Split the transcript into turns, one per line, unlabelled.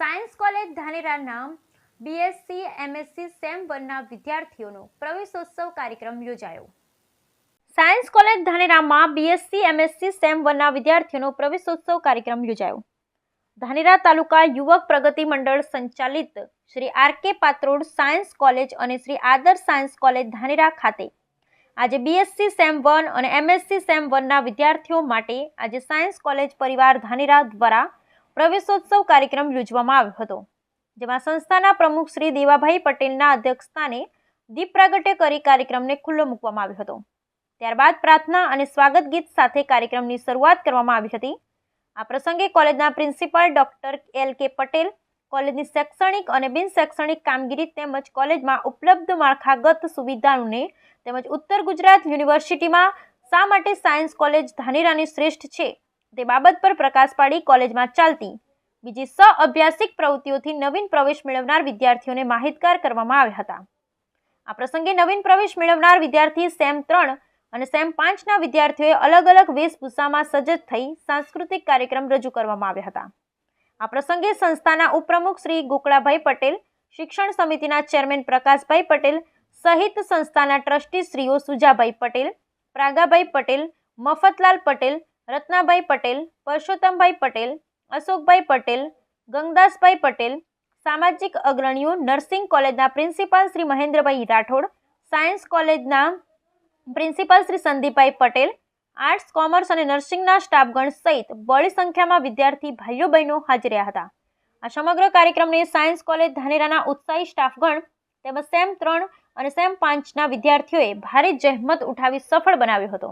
Science college ધાનેરાના BSc MSc sem વનના વિદ્યાર્થીઓનો પ્રવેશોત્સવ કાર્યક્રમ યોજાયો. સાયન્સ કોલેજ ધાનેરામાં બીએસસી એમએસસી સેમ વનના વિદ્યાર્થીઓનો પ્રવેશોત્સવ કાર્યક્રમ યોજાયો. ધાનેરા તાલુકા યુવક પ્રગતિ મંડળ સંચાલિત Shri R K પાત્રોડ science college અને શ્રી આદર્શ સાયન્સ કોલેજ ધાનેરા ખાતે આજે બીએસસી સેમ વન અને એમએસસી સેમ વનના વિદ્યાર્થીઓ માટે આજે સાયન્સ કોલેજ પરિવાર ધાનેરા દ્વારા પ્રવેશોત્સવ કાર્યક્રમ યોજવામાં આવ્યો હતો, જેમાં સંસ્થાના પ્રમુખ શ્રી દેવાભાઈ પટેલના અધ્યક્ષસ્થાને દીપ પ્રાગટ્ય કરી કાર્યક્રમને ખુલ્લો મૂકવામાં આવ્યો હતો. ત્યારબાદ પ્રાર્થના અને સ્વાગત ગીત સાથે કાર્યક્રમની શરૂઆત કરવામાં આવી હતી. આ પ્રસંગે કોલેજના principal doctor L K Patel, કોલેજની શૈક્ષણિક અને બિન શૈક્ષણિક કામગીરી તેમજ કોલેજમાં ઉપલબ્ધ માળખાગત સુવિધાઓને તેમજ ઉત્તર ગુજરાત યુનિવર્સિટીમાં શા માટે સાયન્સ કોલેજ ધાનેરાની શ્રેષ્ઠ છે? તે બાબત પર પ્રકાશ પાડી કોલેજમાં ચાલતી બીજી સ અભ્યાસિક પ્રવૃત્તિઓથી નવીન પ્રવેશ મેળવનાર વિદ્યાર્થીઓને માહિતગાર કરવામાં આવ્યા હતા. આ પ્રસંગે નવીન પ્રવેશ મેળવનાર વિદ્યાર્થી સેમ ત્રણ અને સેમ પાંચના વિદ્યાર્થીઓએ અલગ અલગ વેશભૂષામાં સજ્જ થઈ સાંસ્કૃતિક કાર્યક્રમ રજૂ કરવામાં આવ્યા હતા. આ પ્રસંગે સંસ્થાના ઉપપ્રમુખ શ્રી ગોકળાભાઈ પટેલ, શિક્ષણ સમિતિના ચેરમેન પ્રકાશભાઈ પટેલ, સહિત સંસ્થાના ટ્રસ્ટી શ્રીઓ સુજાભાઈ પટેલ, પ્રાગાભાઈ પટેલ, મફતલાલ પટેલ રત્નાભાઈ પટેલ, પરસોત્તમભાઈ પટેલ, અશોકભાઈ પટેલ, ગંગદાસભાઈ પટેલ, સામાજિક અગ્રણીઓ નર્સિંગ કોલેજના પ્રિન્સિપાલ શ્રી મહેન્દ્રભાઈ રાઠોડ, સાયન્સ કોલેજના principal Shri Sandipbhai Patel, arts, commerce અને નર્સિંગના સ્ટાફગણ સહિત બળી સંખ્યામાં વિદ્યાર્થી ભાઈઓ બહેનો હાજર રહ્યા હતા. આ સમગ્ર કાર્યક્રમને સાયન્સ કોલેજ ધાનેરાના ઉત્સાહી સ્ટાફગણ તેમજ સેમ ત્રણ અને સેમ પાંચના વિદ્યાર્થીઓએ ભારે જહેમત ઉઠાવી સફળ બનાવ્યો હતો.